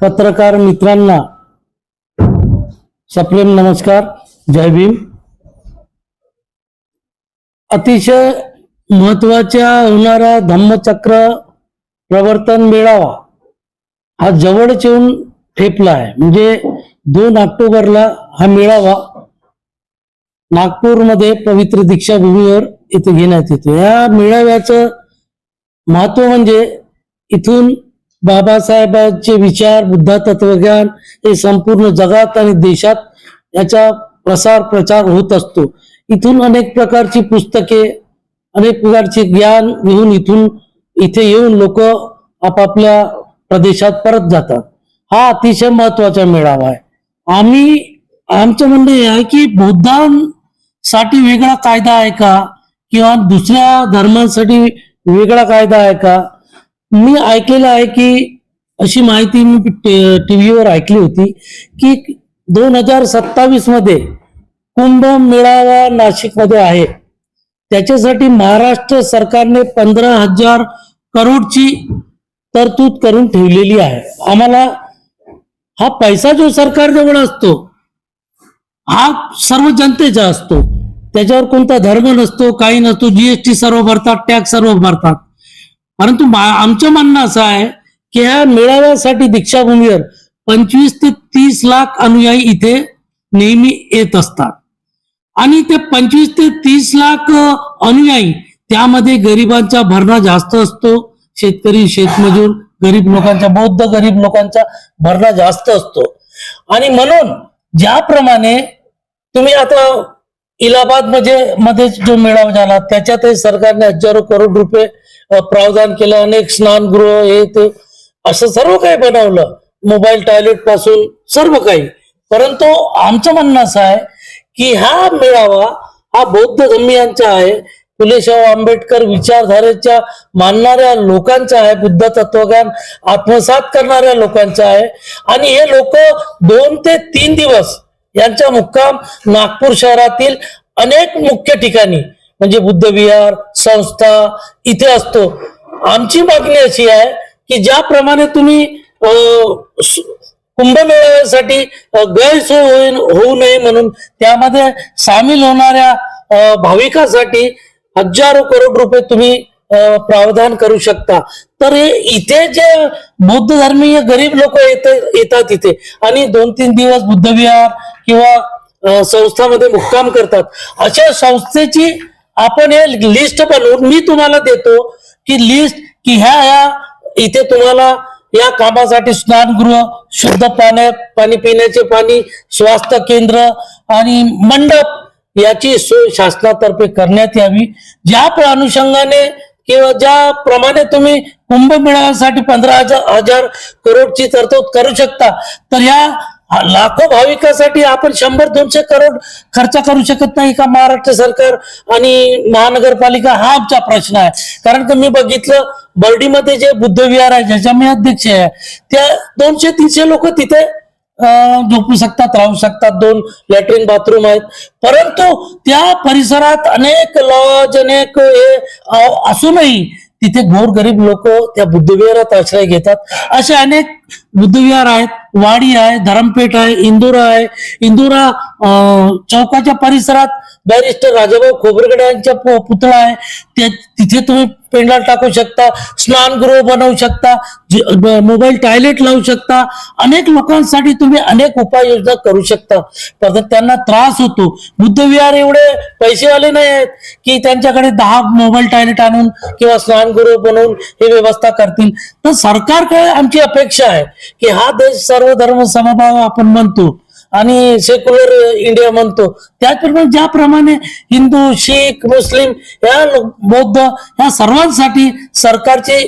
पत्रकार मित्रांना सप्रेम नमस्कार जय भीम. अतिशय महत्त्वाच्या होणारा धम्मचक्र प्रवर्तन मेळावा हा जवळच येऊन ठेपला आहे. म्हणजे दोन ऑक्टोबरला हा मेळावा नागपूरमध्ये पवित्र दीक्षाभूमीवर इथे घेण्यात येतो. या मेळाव्याचं महत्त्व म्हणजे इथून बाबासाहेबांचे विचार बुद्धा तत्वज्ञान हे संपूर्ण जगात आणि देशात याचा प्रसार प्रचार होत असतो. इथून अनेक प्रकारची पुस्तके अनेक प्रकारचे ज्ञान घेऊन इथून इथे येऊन लोक आपापल्या प्रदेशात परत जातात. हा अतिशय महत्त्वाचा मेळावा आहे. आम्ही आमचं म्हणणं हे आहे की बौद्धांसाठी वेगळा कायदा आहे का? किंवा दुसऱ्या धर्मांसाठी वेगळा कायदा आहे का? मी ऐकलेलं आहे की अशी माहिती मी टीव्हीवर ऐकली होती की दोन हजार सत्तावीसमध्ये कुंभ मेळावा नाशिकमध्ये आहे. त्याच्यासाठी महाराष्ट्र सरकारने पंधरा हजार करोडची तरतूद करून ठेवलेली आहे. आम्हाला हा पैसा जो सरकारजवळ असतो हा सर्व जनतेचा असतो. त्याच्यावर कोणता धर्म नसतो काही नसतो जीएसटी सर्व भरतात टॅक्स सर्व भरतात. परंतु आमचं म्हणणं असं आहे की ह्या मेळाव्यासाठी दीक्षाभूमीवर पंचवीस ते तीस लाख अनुयायी इथे नेहमी येत असतात. आणि ते पंचवीस ते तीस लाख अनुयायी त्यामध्ये गरिबांचा भरणा जास्त असतो. शेतकरी शेतमजूर गरीब लोकांचा बौद्ध गरीब लोकांचा भरणा जास्त असतो. आणि म्हणून ज्याप्रमाणे तुम्ही आता इलाहाबादमध्ये मध्ये जो मेळावा झाला त्याच्यातही सरकारने हजारो करोड रुपये प्रावधान केलं अनेक स्नानगृह हे ते असं सर्व काही बनवलं. मोबाईल टॉयलेटपासून सर्व काही. परंतु आमचं म्हणणं असं आहे की हा मेळावा हा बौद्ध धर्मियांचा आहे. फुलेशाहू आंबेडकर विचारधारेच्या मानणाऱ्या लोकांचा आहे बुद्ध तत्वज्ञान आत्मसात करणाऱ्या लोकांचा आहे. आणि हे लोक दोन ते तीन दिवस यांचा मुक्काम नागपूर शहरातील अनेक मुख्य ठिकाणी म्हणजे बुद्ध विहार संस्था इथे असतो. आमची मागणी अशी आहे की ज्याप्रमाणे तुम्ही कुंभमेळ्यासाठी गैरसोय होईल होऊ नये म्हणून त्यामध्ये सामील होणाऱ्या भाविकासाठी हजारो करोड रुपये तुम्ही प्रावधान करू शकता. तर हे इथे जे बौद्ध धर्मीय गरीब लोक येत येतात इथे आणि दोन तीन दिवस बुद्धविहार किंवा संस्थामध्ये मुक्काम करतात अशा संस्थेची आपण हे लिस्ट बनवून मी तुम्हाला देतो की लिस्ट की ह्या ह्या इथे तुम्हाला या कामासाठी स्नानगृह शुद्ध पाण्या पाणी पिण्याचे पाणी स्वास्थ्य केंद्र आणि मंडप याची सोय शासनातर्फे करण्यात यावी. ज्या अनुषंगाने किंवा ज्याप्रमाणे तुम्ही कुंभमेळ्यासाठी पंधरा हजार हजार करोडची तरतूद करू शकता तर या लाखो भाविकासाठी आपण शंभर दोनशे करोड खर्च करू शकत नाही का महाराष्ट्र सरकार आणि महानगरपालिका? हा आमचा प्रश्न आहे. कारण का मी बघितलं बर्डीमध्ये जे बुद्धविहार आहे ज्याच्या मी अध्यक्ष आहे त्या दोनशे तीनशे लोक तिथे झोपू शकतात राहू शकतात. दोन लॅट्रिन बाथरूम आहेत. परंतु त्या परिसरात अनेक लॉज अनेक हे असूनही तिथे गोरगरीब लोक त्या बुद्धविहारात आश्रय घेतात. असे अनेक बुद्धविहार आहेत वाडी आहे धरमपेठ आहे इंदोरा आहे. इंदोरा चौकाच्या परिसरात बॅरिस्टर राजाभाऊ खोबरगडे यांचा पु- पुतळा आहे. ते तिथे तुम्ही पेंडाल टाकू शकता स्नानगृह बनवू शकता मोबाईल टॉयलेट लावू शकता. अनेक लोकांसाठी तुम्ही अनेक उपाययोजना करू शकता. पण त्यांना त्रास होतो. बुद्धविहार एवढे पैसेवाले नाही आहेत की त्यांच्याकडे दहा मोबाईल टॉयलेट आणून किंवा स्नानगृह बनवून हे व्यवस्था करतील. तर सरकारकडे आमची अपेक्षा आहे. की हा देश सर्व धर्म समभाव आपण म्हणतो आणि सेक्युलर इंडिया म्हणतो. त्याचप्रमाणे ज्याप्रमाणे हिंदू शीख मुस्लिम या बौद्ध या सर्वांसाठी सरकारचे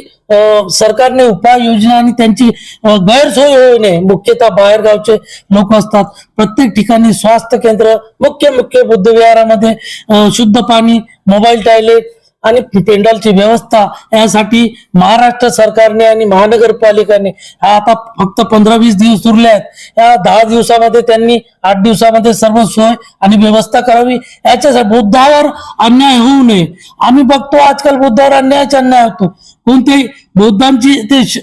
सरकारने उपाययोजना आणि त्यांची गैरसोय होऊ नये मुख्यतः बाहेरगावचे लोक असतात. प्रत्येक ठिकाणी स्वास्थ्य केंद्र मुख्य मुख्य बुद्ध विहारामध्ये शुद्ध पाणी मोबाईल टॉयलेट आणि पेंडॉलची व्यवस्था यासाठी महाराष्ट्र सरकारने आणि महानगरपालिकाने आता फक्त पंधरा वीस दिवस उरले आहेत या दहा दिवसामध्ये त्यांनी आठ दिवसामध्ये सर्व सोय आणि व्यवस्था करावी. याच्यासाठी बुद्धावर अन्याय होऊ नये. आम्ही बघतो आजकाल बुद्धावर अन्यायाचा अन्याय होतो. कोणते बुद्धांची ते श-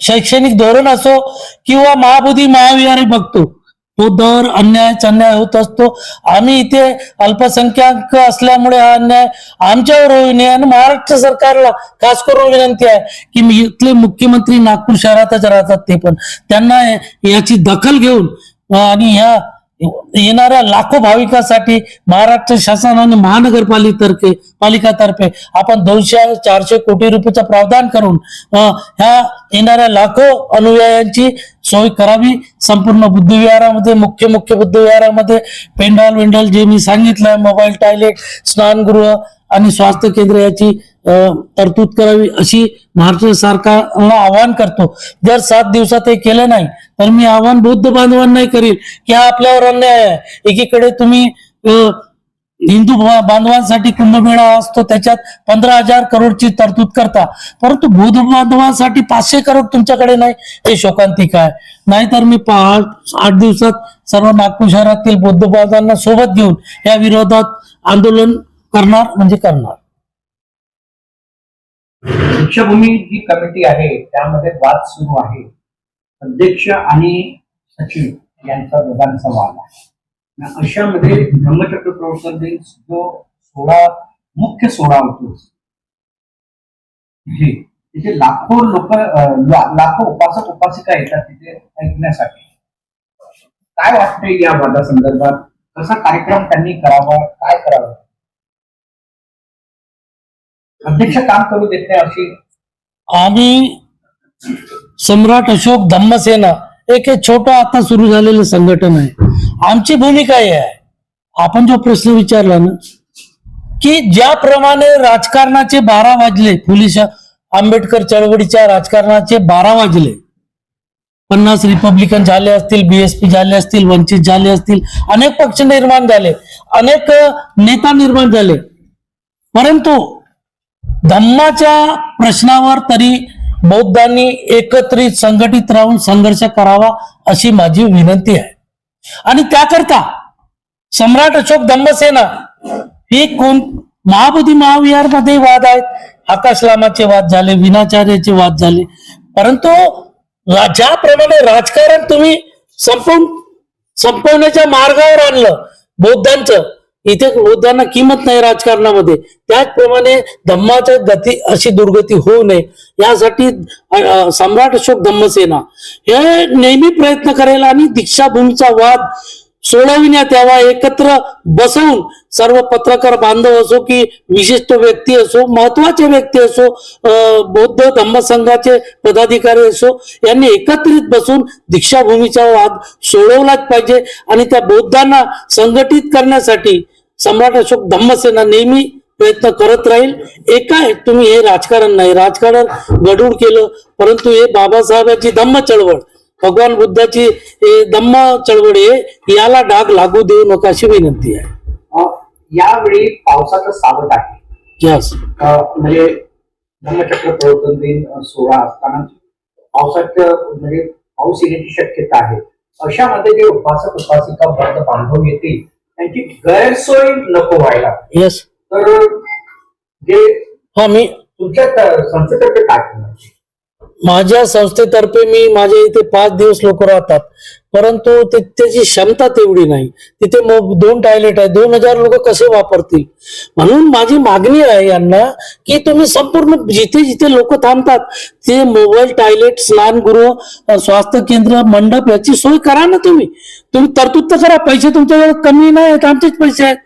शैक्षणिक धोरण असो किंवा महाबोधी महाविहारी बघतो. तो दर अन्याय अन्याय होत असतो. आम्ही इथे अल्पसंख्याक असल्यामुळे हा अन्याय आमच्यावर होऊ नये आणि महाराष्ट्र सरकारला खास करून विनंती आहे की इथले मुख्यमंत्री नागपूर शहरातच राहतात ते पण. त्यांना याची दखल घेऊन आणि ह्या येणाऱ्या लाखो भाविकांसाठी महाराष्ट्र शासन आणि महानगरपालिकेतर्फे पालिकातर्फे आपण दोनशे चारशे कोटी रुपयाचं प्रावधान करून अं, ह्या येणाऱ्या लाखो अनुयायांची सोय करावी. संपूर्ण बुद्धविहारामध्ये मुख्य मुख्य बुद्धविहारामध्ये पेंडॉल विंडॉल जे मी सांगितलंय मोबाईल टॉयलेट स्नानगृह आणि स्वास्थ्य केंद्र याची तरतूद करावी अशी महाराष्ट्र सरकारला आवाहन करतो. जर सात दिवसात हे केलं नाही तर मी आव्हान बौद्ध बांधवांनाही करील की हा आपल्यावर अन्याय आहे. एकीकडे तुम्ही हिंदू बांधवांसाठी कुंभमेळा असतो त्याच्यात पंधरा हजार करोडची तरतूद करता. परंतु बौद्ध बांधवांसाठी पाचशे करोड तुमच्याकडे नाही. हे शोकांतिक आहे. नाहीतर मी पाच आठ दिवसात सर्व नागपूर शहरातील बौद्ध बांधवांना सोबत घेऊन या विरोधात आंदोलन करणार म्हणजे करणार. दीक्षाभूमी जी कमिटी आहे त्यामध्ये वाद सुरू आहे. अध्यक्ष आणि सचिव यांचा दोघांचा वाद आहे. अशामध्ये धम्मचक्र प्रवर्तन दिन जो सोहळा मुख्य सोहळा होतो तिथे तिथे लाखो लोक लाखो उपासक उपासिका येतात तिथे ऐकण्यासाठी. काय वाटते या वादासंदर्भात? कसा कार्यक्रम त्यांनी करावा? काय करावं? अध्यक्ष काम करू देत नाही अशी? आम्ही सम्राट अशोक धम्मसेना एक छोटं आता सुरू झालेलं संघटन आहे. आमची भूमिका ही आहे. आपण जो प्रश्न विचारला ना की ज्याप्रमाणे राजकारणाचे बारा वाजले पोलीस आंबेडकर चळवळीच्या राजकारणाचे बारा वाजले. पन्नास रिपब्लिकन झाले असतील बीएसपी झाले असतील वंचित झाले असतील अनेक पक्ष निर्माण झाले अनेक नेता निर्माण झाले. परंतु धम्माच्या प्रश्नावर तरी बौद्धांनी एकत्रित संघटित राहून संघर्ष करावा अशी माझी विनंती आहे. आणि त्याकरता सम्राट अशोक धम्मसेना हे कोण? महाबोधी महाविहारमध्ये वाद आहेत. आकाश लामाचे वाद झाले विनाचार्याचे वाद झाले. परंतु ज्याप्रमाणे राजकारण तुम्ही संपवून संपवण्याच्या मार्गावर आणलं बौद्धांचं इथे मुद्द्यांना किंमत नाही राजकारणामध्ये. त्याचप्रमाणे धम्माच्या गती अशी दुर्गती होऊ नये. यासाठी सम्राट अशोक धम्मसेना हे नेहमी प्रयत्न करेल आणि दीक्षाभूमीचा वाद सोडविण्यात यावा एकत्र बसवून सर्व पत्रकार बांधव असो की विशिष्ट व्यक्ती असो महत्त्वाचे व्यक्ती असो बौद्ध धम्म संघाचे पदाधिकारी असो यांनी एकत्रित बसून दीक्षाभूमीचा वाद सोडवलाच पाहिजे आणि त्या बौद्धांना संघटित करण्यासाठी सम्राट अशोक धम्मसेना नेहमी प्रयत्न करत राहील. एका तुम्ही हे राजकारण नाही. राजकारण गडूळ केलं परंतु हे बाबासाहेबांची धम्म चळवळ भगवान बुद्धाची धम्म चळवळ आहे याला डाग लागू देऊ नका अशी विनंती आहे. यावेळी पावसाचं सावट आहे. यस म्हणजे धम्मचक्र प्रवर्तन दिन सोहळा असताना पावसाचं म्हणजे पाऊस येण्याची शक्यता आहे. अशामध्ये जे उपासक उपासिका वर्ग बांधव येतील त्यांची गैरसोय नको व्हायला. यस तर जे हा मी तुमच्या संस्थेतर्फे काय करणार? माझ्या संस्थेतर्फे मी माझ्या इथे पाच दिवस लोक राहतात. परंतु ते त्याची क्षमता तेवढी नाही. तिथे दोन टॉयलेट आहे. दोन हजार लोक कसे वापरतील? म्हणून माझी मागणी आहे यांना की तुम्ही संपूर्ण जिथे जिथे लोक थांबतात ते मोबाईल टॉयलेट स्नानगृह स्वास्थ्य केंद्र मंडप याची सोय करा ना तुम्ही. तुम्ही तरतूद तर करा. पैसे तुमच्याकडे कमी नाही आहेत. आमचेच पैसे आहेत.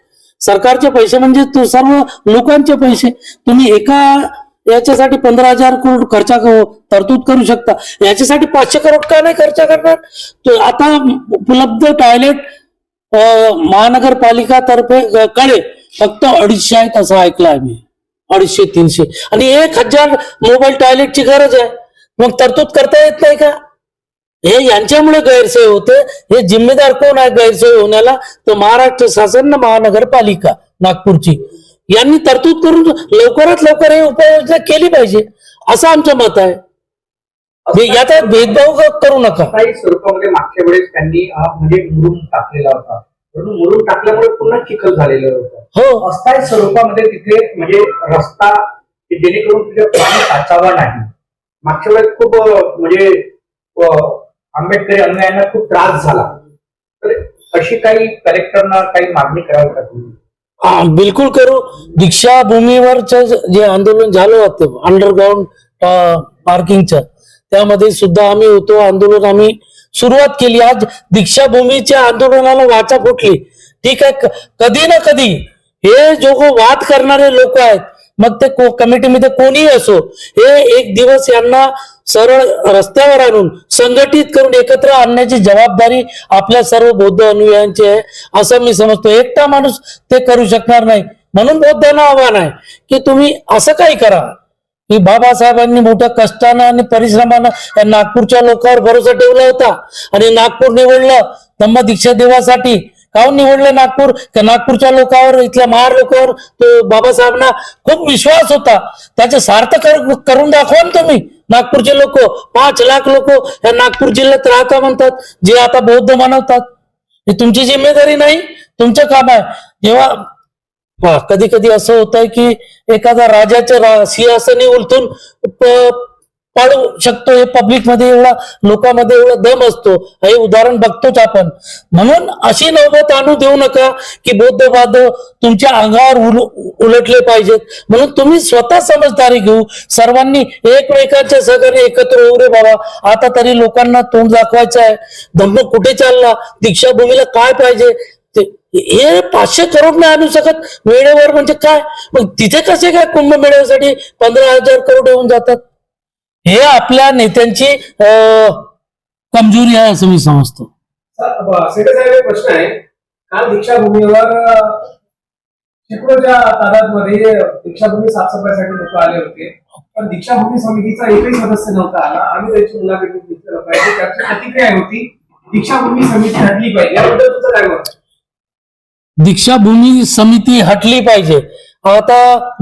सरकारचे पैसे म्हणजे सर्व लोकांचे पैसे. तुम्ही एका याच्यासाठी पंधरा हजार करोड खर्च तरतूद करू शकता. याच्यासाठी पाचशे करोड का नाही खर्च करणार? आता उपलब्ध टॉयलेट महानगरपालिका तर्फे कडे फक्त अडीचशे आहेत असं ऐकलं आहे मी अडीचशे तीनशे. आणि एक हजार मोबाईल टॉयलेटची गरज आहे. मग तरतूद करता येत नाही का? हे यांच्यामुळे गैरसोय होते. हे जिम्मेदार कोण आहे गैरसोय होण्याला? तर महाराष्ट्र शासन महानगरपालिका नागपूरची. यांनी तरतूद करून लवकरात लवकर हे उपाययोजना केली पाहिजे. असं आमचं मत आहे. याचा भेदभाव करू नका. काही स्वरूपामध्ये मागच्या वेळेस त्यांनी म्हणजे मुरुम टाकलेला होता. म्हणून मुरुम टाकल्यामुळे पुन्हा चिखल झालेलं होतं. हो. अस्थायी स्वरूपामध्ये तिथे म्हणजे रस्ता जेणेकरून तिथे पाणी साचावा नाही. मागच्या वेळेस खूप म्हणजे आंबेडकरी अनुयायांना खूप त्रास झाला. तर अशी काही कलेक्टरना काही मागणी करावी का तुम्ही? बिलकुल करू. दीक्षाभूमीवरच जे आंदोलन झालं होतं अंडरग्राऊंड पार्किंगचं त्यामध्ये सुद्धा आम्ही होतो. आंदोलन आम्ही सुरुवात केली. आज दीक्षाभूमीच्या आंदोलनाला वाचा फुटली. ठीक आहे कधी ना कधी हे जो वाद करणारे लोक आहेत. मग ते कमिटीमध्ये कोणीही असो हे एक दिवस यांना सरळ रस्त्यावर आणून संघटित करून एकत्र आणण्याची जबाबदारी आपल्या सर्व बौद्ध अनुयायांची आहे. असं मी समजतो. एकटा माणूस ते करू शकणार नाही. म्हणून बौद्धांना आव्हान आहे की तुम्ही असं काही करा. की बाबासाहेबांनी मोठ्या कष्टानं आणि परिश्रमानं या नागपूरच्या लोकांवर भरोसा ठेवला होता. आणि नागपूर निवडलं. धम्म दीक्षा देवासाठी काहून निवडलं नागपूर? नागपूरच्या लोकांवर इथल्या महार लोकांवर तो बाबासाहेबांना खूप विश्वास होता. त्याचे सार्थ करून दाखवा ना तुम्ही. नागपूरचे लोक पाच लाख लोक या नागपूर जिल्ह्यात राहता म्हणतात जे आता बौद्ध मानवतात. ही तुमची जिम्मेदारी नाही तुमचं काम आहे. जेव्हा कधी कधी असं होत आहे की एखादा राजाच्या सिंहासनी उलटून पाडू शकतो. हे पब्लिकमध्ये एवढा लोकांमध्ये एवढा दम असतो. हे उदाहरण बघतोच आपण. म्हणून अशी नौबत आणू देऊ नका की बौद्ध बांधव तुमच्या अंगावर उलटले पाहिजेत. म्हणून तुम्ही स्वतः समजदारी घेऊ. सर्वांनी एकमेकांच्या सहकार्य एकत्र होऊ रे बाबा. आता तरी लोकांना तोंड दाखवायचं आहे. धम्म कुठे चालला? दीक्षाभूमीला काय पाहिजे? ते हे पाचशे करोड नाही आणू शकत. वेळेवर म्हणजे काय? मग तिथे कसे काय कुंभमेळ्यासाठी पंधरा हजार करोड येऊन जातात? हे आपल्या नेत्यांची कमजोरी आहे असं मी समजतो. प्रश्न आहे. काल दीक्षाभूमीवर दीक्षाभूमी साफसफाईसाठी लोक आले होते. पण दीक्षाभूमी समितीचा एकही सदस्य नव्हता. आला आम्ही त्याची मुलाखत घेतली. पाहिजे त्याची प्रतिक्रिया होती. दीक्षाभूमी समिती हटली पाहिजे. याबद्दल तुमचं काय मत? दीक्षाभूमी समिती हटली पाहिजे. आता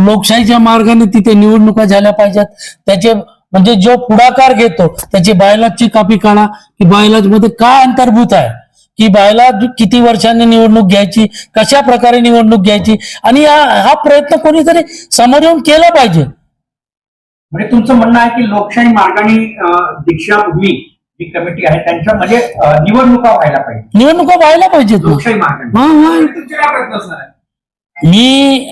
लोकशाहीच्या मार्गाने तिथे निवडणुका झाल्या पाहिजेत. त्याचे म्हणजे जो पुढाकार घेतो त्याची बायलाजची कापी काढा की बायलाजमध्ये काय अंतर्भूत आहे? की बायलाज किती वर्षांनी निवडणूक घ्यायची कशा प्रकारे निवडणूक घ्यायची? आणि हा हा प्रयत्न कोणीतरी समोर येऊन केला पाहिजे. म्हणजे तुमचं म्हणणं आहे की लोकशाही मार्गाने दीक्षाभूमी जी कमिटी आहे त्यांच्यामध्ये निवडणुका व्हायला पाहिजे. निवडणुका व्हायला पाहिजेत. ना. लोकशाही मार्गाने. मी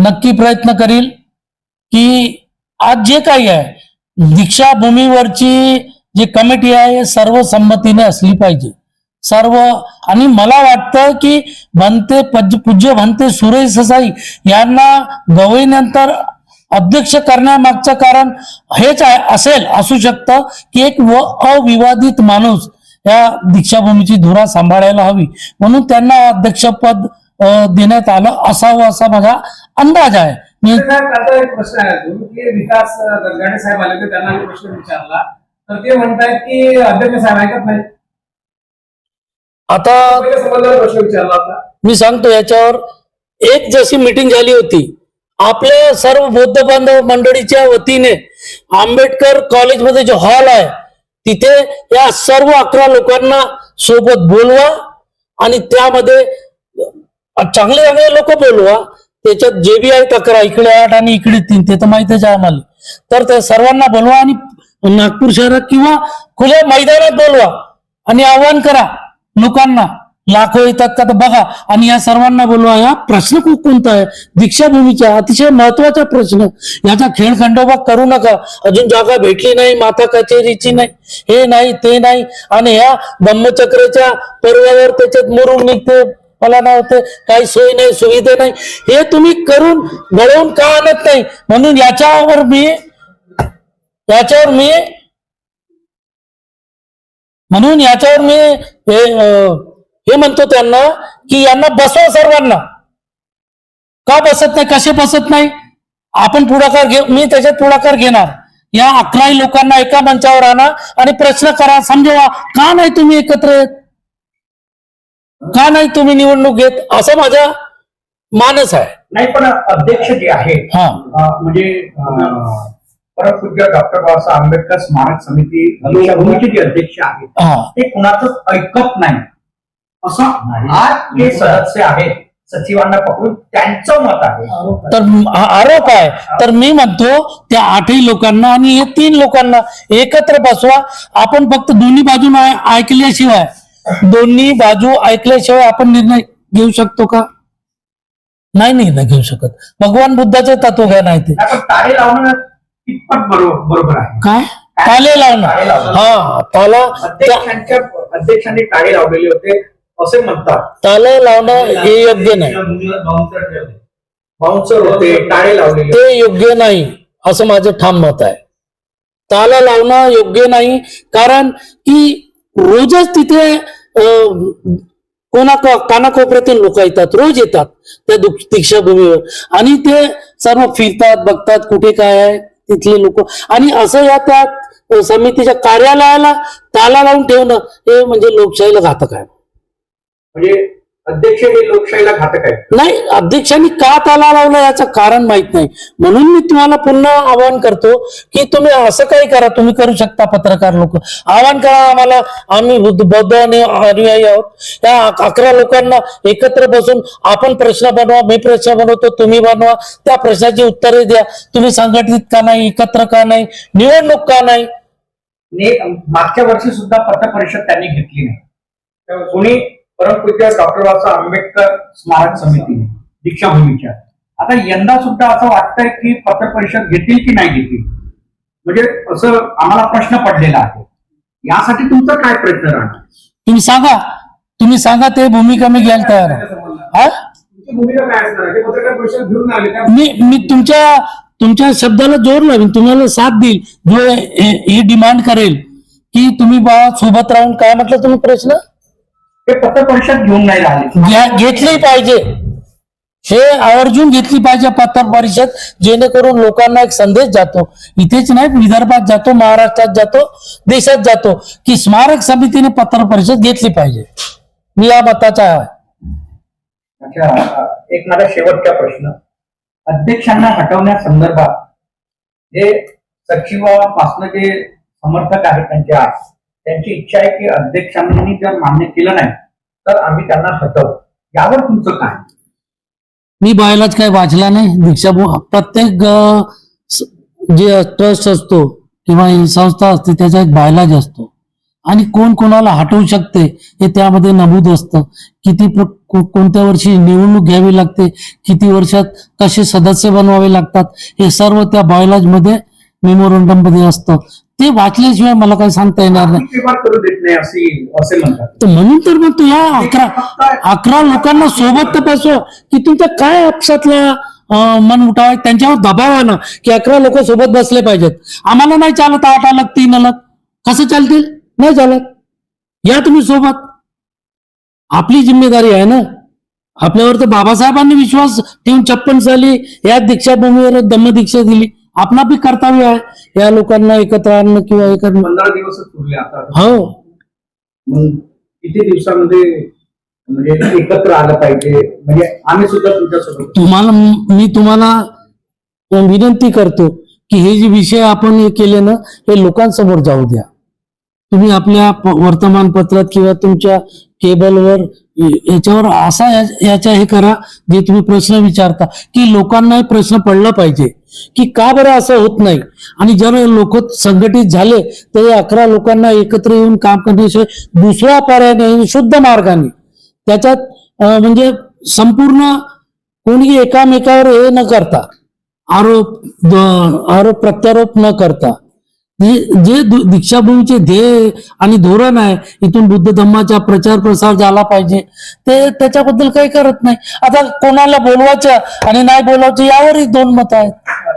नक्की प्रयत्न करील की आज जे काही आहे दीक्षाभूमीवरची जी कमिटी आहे सर्व संमतीने असली पाहिजे. सर्व आणि मला वाटतं की भंते पज- पूज्य भंते सुरेश ससाई यांना गवईनंतर अध्यक्ष करण्यामागचं कारण हेच आहे असेल असू शकतं की एक व अविवादित माणूस या दीक्षाभूमीची धुरा सांभाळायला हवी. म्हणून त्यांना अध्यक्षपद देण्यात आलं असावं असा माझा अंदाज आहे. कालचा एक प्रश्न आहे. अजून की विकास गंगाडे साहेब आले होते त्यांना प्रश्न विचारला. तर ते म्हणतायत की अध्यक्ष साहेब ऐकत नाही आता पहिल्या संबंधाला प्रश्न विचारला होता. मी सांगतो याच्यावर एक जशी मीटिंग झाली होती आपल्या सर्व बौद्ध बांधव मंडळीच्या वतीने आंबेडकर कॉलेजमध्ये जो हॉल आहे तिथे या सर्व अकरा लोकांना सोबत बोलवा आणि त्यामध्ये चांगले चांगले लोक बोलवा. त्याच्यात जे बी आहेत अकरा इकडे आठ आणि इकडे तीन ते तर माहितच आहे आम्हाला. तर त्या सर्वांना बोलवा आणि नागपूर शहरात किंवा खुल्या मैदानात बोलवा आणि आव्हान करा लोकांना. लाखो येतात का तर बघा. आणि या सर्वांना बोलवा. या प्रश्न खूप कोणता आहे? दीक्षाभूमीचा अतिशय महत्त्वाचा प्रश्न. याचा खेळखंडोबा करू नका. अजून जागा भेटली नाही माता कचेरीची नाही हे नाही ते नाही. आणि ह्या ब्रह्मचक्राच्या पर्वावर त्याच्यात मुरुम निघते. मला नाही काही सोय नाही सुविधा नाही. हे तुम्ही करून घडवून का आणत नाही? म्हणून याच्यावर मी याच्यावर मी म्हणून याच्यावर मी हे हे म्हणतो त्यांना की यांना बसवा सर्वांना. का बसत नाही? कसे बसत नाही? आपण पुढाकार घे मी त्याच्यात पुढाकार घेणार. या अकराही लोकांना एका मंचावर आणा आणि प्रश्न करा समजवा. का नाही तुम्ही एकत्र येत? का नाही तुम्ही निवडणूक घेत? असं माझा मानस आहे. नाही पण अध्यक्ष जे आहेत हा. म्हणजे डॉक्टर बाबासाहेब आंबेडकर स्मारक समिती दीक्षाभूमीचे जे अध्यक्ष आहेत ते ऐकत नाही. असं आज जे सदस्य आहेत सचिवांना पकडून त्यांचं मत आहे. तर आरोप आहे. तर मी म्हणतो त्या आठही लोकांना आणि हे तीन लोकांना एकत्र बसवा. आपण फक्त दोन्ही बाजू ऐकल्याशिवाय दोन्ही बाजू ऐकल्याशिवाय आपण निर्णय घेऊ शकतो का? नाही निर्णय घेऊ शकत. भगवान बुद्धाचे तत्वज्ञान आहे ते. आपण ताळे लावणं कितपत बरोबर आहे. काय? ताले लावणं. हा ताला अध्यक्षांच्या अध्यक्षांनी टाळे लावलेले होते असे म्हणतात. ताले लावणं हे योग्य नाही. बाउन्सर होते टाळे लावलेले ते योग्य नाही असं माझं ठाम मत आहे. ताला लावणं योग्य नाही कारण की रोजच तिथे कोणा कानाकोपऱ्यातील लोक येतात रोज येतात त्या दुख- दीक्षाभूमीवर. आणि ते सर्व फिरतात बघतात कुठे काय आहे तिथले लोक. आणि असं या त्या समितीच्या कार्यालयाला ताला लावून ठेवणं हे म्हणजे लोकशाहीला घातक आहे. म्हणजे अध्यक्ष हे लोकशाहीला घातक आहेत नाही अध्यक्षांनी का ताला लावला याचं कारण माहीत नाही. म्हणून मी तुम्हाला पुन्हा आवाहन करतो की तुम्ही असं काही करा तुम्ही करू शकता पत्रकार लोक. आवाहन करा आम्हाला आम्ही बुद्ध बौद्ध आणि अनुयायी आहोत. त्या अक- अकरा लोकांना एकत्र बसून आपण प्रश्न बनवा मी प्रश्न बनवतो तुम्ही बनवा. त्या प्रश्नाची उत्तरे द्या. तुम्ही संघटित का नाही एकत्र का नाही निवडणूक का नाही? मागच्या वर्षी सुद्धा पत्रपरिषद त्यांनी घेतली नाही. कोणी परमपूज्य डॉक्टर बाबासाहेब आंबेडकर स्मारक समितीने दीक्षाभूमीच्या. आता यंदा सुद्धा असं वाटतंय की पत्रपरिषद घेतील की नाही घेतील? म्हणजे असं आम्हाला प्रश्न पडलेला आहे. यासाठी तुमचा काय प्रयत्न राहणार? तुम्ही सांगा. तुम्ही सांगा ते भूमिका मी घ्यायला तयार हा? तुमची भूमिका काय असणार आहे? ते पत्रकार परिषद घेऊन आले त्या मी मी तुमच्या तुमच्या शब्दाला जोर लावीन. तुम्हाला साथ देईल. जो हे ही डिमांड करेल. की तुम्ही बा सोबत राहून काय म्हटलं तुम्ही प्रश्न? ते पत्रपरिषद घेऊन नाही राहिले. घेतली पाहिजे. हे आवर्जून घेतली पाहिजे पत्र परिषद जेणेकरून लोकांना एक संदेश जातो. इथेच नाही विदर्भात जातो महाराष्ट्रात जातो देशात जातो की स्मारक समितीने पत्र परिषद घेतली पाहिजे. मी या मताचा आहे. अच्छा एक माझा शेवटचा प्रश्न. अध्यक्षांना हटवण्यासंदर्भात जे सचिवापासून जे समर्थक आहेत त्यांच्या त्यांची इच्छा आहे की अध्यक्षांनी जर मान्य केलं नाही तर आम्ही त्यांना हटवू यावर तुमचं काय? मी बायलाच काही वाचला नाही. दीक्षा प्रत्येक जे ट्रस्ट असतो किंवा संस्था असते त्याचा एक बायलाज असतो. आणि कोण कोणाला हटवू शकते हे त्यामध्ये नमूद असतं. किती कोणत्या वर्षी निवडणूक घ्यावी लागते किती वर्षात कसे सदस्य बनवावे लागतात हे सर्व त्या बायलाजमध्ये मेमोरंडममध्ये असतं. ते वाचल्याशिवाय मला काही सांगता येणार नाही. तर म्हणून तर मग तू या अकरा अकरा लोकांना सोबत तपासव की तुमच्या काय आपसातला मन उठाव त्यांच्यावर दबाव आहे ना की अकरा लोक सोबत बसले पाहिजेत. आम्हाला नाही चालत आठ अलग तीन अलग. कसं चालतील? नाही चालत. या तुम्ही सोबत. आपली जिम्मेदारी आहे ना. आपल्यावर तर बाबासाहेबांनी विश्वास ठेवून छप्पन साली या दीक्षाभूमीवर दीक्षा दिली. आपला बी कर्तव्य आहे. या लोकांना एकत्र आणणं किंवा एकत्र पंधरा दिवसच उरले आता. हो. मग किती दिवसामध्ये म्हणजे एकत्र आलं पाहिजे? म्हणजे आम्ही सुद्धा तुमच्यासोबत तुम्हाला मी तुम्हाला विनंती करतो की हे जे विषय आपण हे केले ना हे लोकांसमोर जाऊ द्या. तुम्ही आपल्या वर्तमानपत्रात किंवा तुमच्या केबलवर याच्यावर असा या- याच्या हे करा जे तुम्ही प्रश्न विचारता की लोकांनाही प्रश्न पडला पाहिजे की का बरं असं होत नाही? आणि जर लोक संघटित झाले तर अकरा लोकांना एकत्र येऊन काम करण्याशिवाय दुसरा पर्याय शुद्ध मार्गाने त्याच्यात म्हणजे संपूर्ण कोणी एकामेकावर हे न करता आरोप आरोप प्रत्यारोप न करता जे दीक्षाभूमीचे ध्येय आणि धोरण आहे इथून बुद्ध धम्माचा प्रचार प्रसार झाला पाहिजे. ते त्याच्याबद्दल काही करत नाही. आता कोणाला बोलवायचं आणि नाही बोलवायचं यावरही दोन मत आहेत.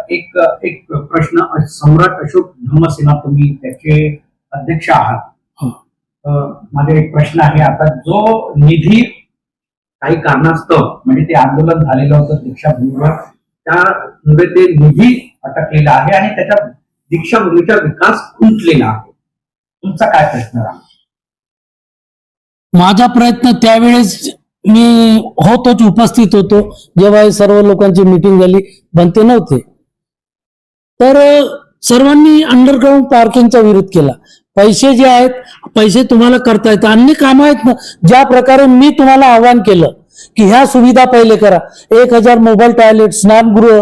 एक एक प्रश्न सम्राट अशोक धम्मसेना तुम्ही त्याचे अध्यक्ष आहात. हो. माझा एक प्रश्न आहे आता जो निधी काही कारणास्तव म्हणजे ते आंदोलन झालेलं होतं दीक्षाभूमीवर त्यामुळे ते निधी अटकलेला आहे आणि त्याच्या दीक्षाभूमीचा विकास खुंटलेला आहे. तुमचा काय प्रश्न राहतो माझा प्रयत्न त्यावेळेस मी होतोच उपस्थित होतो. जेव्हा सर्व लोकांची मिटिंग झाली बनते नव्हते. तर सर्वांनी अंडरग्राऊंड पार्किंगचा विरोध केला. पैसे जे आहेत पैसे तुम्हाला करता येतात. अन्य कामं आहेत ना ज्या प्रकारे मी तुम्हाला आवाहन केलं की ह्या सुविधा पहिले करा. एक हजार मोबाईल टॉयलेट स्नानगृह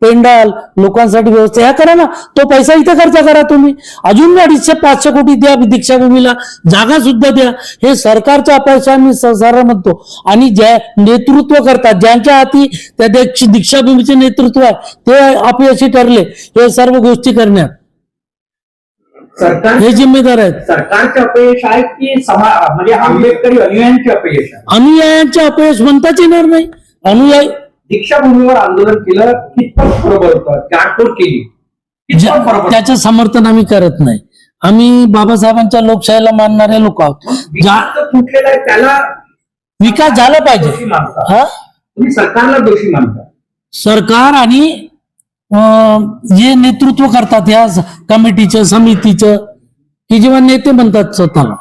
पेंडाल लोकांसाठी व्यवस्था ह्या करा ना. तो पैसा इथे खर्च करा तुम्ही. अजून अडीचशे पाचशे कोटी द्या दीक्षाभूमीला. जागा सुद्धा द्या. हे सरकारच्या अपयश मी सारा म्हणतो. आणि ज्या नेतृत्व करतात ज्यांच्या हाती त्या दीक्ष- दीक्षाभूमीचे नेतृत्व आहे ते अपयशी ठरले. हे सर्व गोष्टी करण्यात. सरकार हे जिम्मेदार आहेत. सरकारचे अपयश आहे की म्हणजे आंबेडकरी अनुयायांचे अपयश अनुयायांचे अपयश म्हणताच येणार नाही. अनुयायी दीक्षाभूमीवर आंदोलन केलं कितपत बरोबर होतं केली. कितपत ज्या- बरोबर त्याचं समर्थन आम्ही करत नाही. आम्ही बाबासाहेबांच्या लोकशाहीला मानणारे लोक आहोत. ज्या विकास जो फुटलेला आहे त्याला विकास झाला दोषी पाहिजे. मानता. हा? तुम्ही सरकारला दोषी मानता. सरकार आणि अं, जे नेतृत्व करतात या स- कमिटीचं समितीचं की जेव्हा नेते म्हणतात स्वतःला.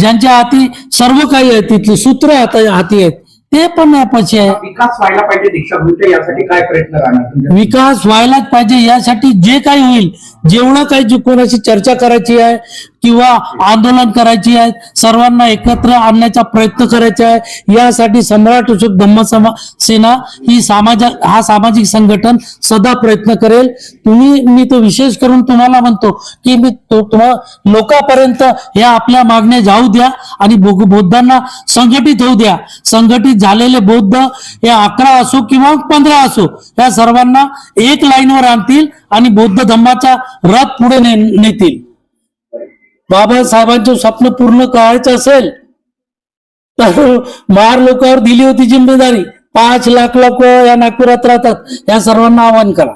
ज्यांच्या हाती सर्व काही आहे तिथले सूत्र हाता- हाती आहेत. ते पण अपयशी आहे विकास व्हायला पाहिजे दीक्षाभूमीचा यासाठी काय प्रयत्न राहणार? विकास व्हायलाच पाहिजे यासाठी जे काही होईल जेवढं काही जी कोणाशी चर्चा करायची आहे किंवा आंदोलन करायची आहे सर्वांना एकत्र आणण्याचा प्रयत्न करायचा आहे यासाठी सम्राट अशोक धम्म सेना ही समाज हा सामाजिक संघटन सदा प्रयत्न करेल. तुम्ही मी तो विशेष करून तुम्हाला म्हणतो की मी तो तुम्हाला लोकांपर्यंत या आपल्या मागण्या जाऊ द्या आणि बौद्धांना संघटित होऊ द्या. संघटित झालेले बौद्ध हे अकरा असो किंवा पंधरा असो या सर्वांना एक लाईनवर आणतील आणि बौद्ध धम्माचा रथ पुढे ने- नेतील. बाबासाहेबांचे स्वप्न पूर्ण करायचं असेल तर महार लोकांवर दिली होती जिम्मेदारी. पाच लाख लोक या नागपुरात राहतात. या सर्वांना आवाहन करा.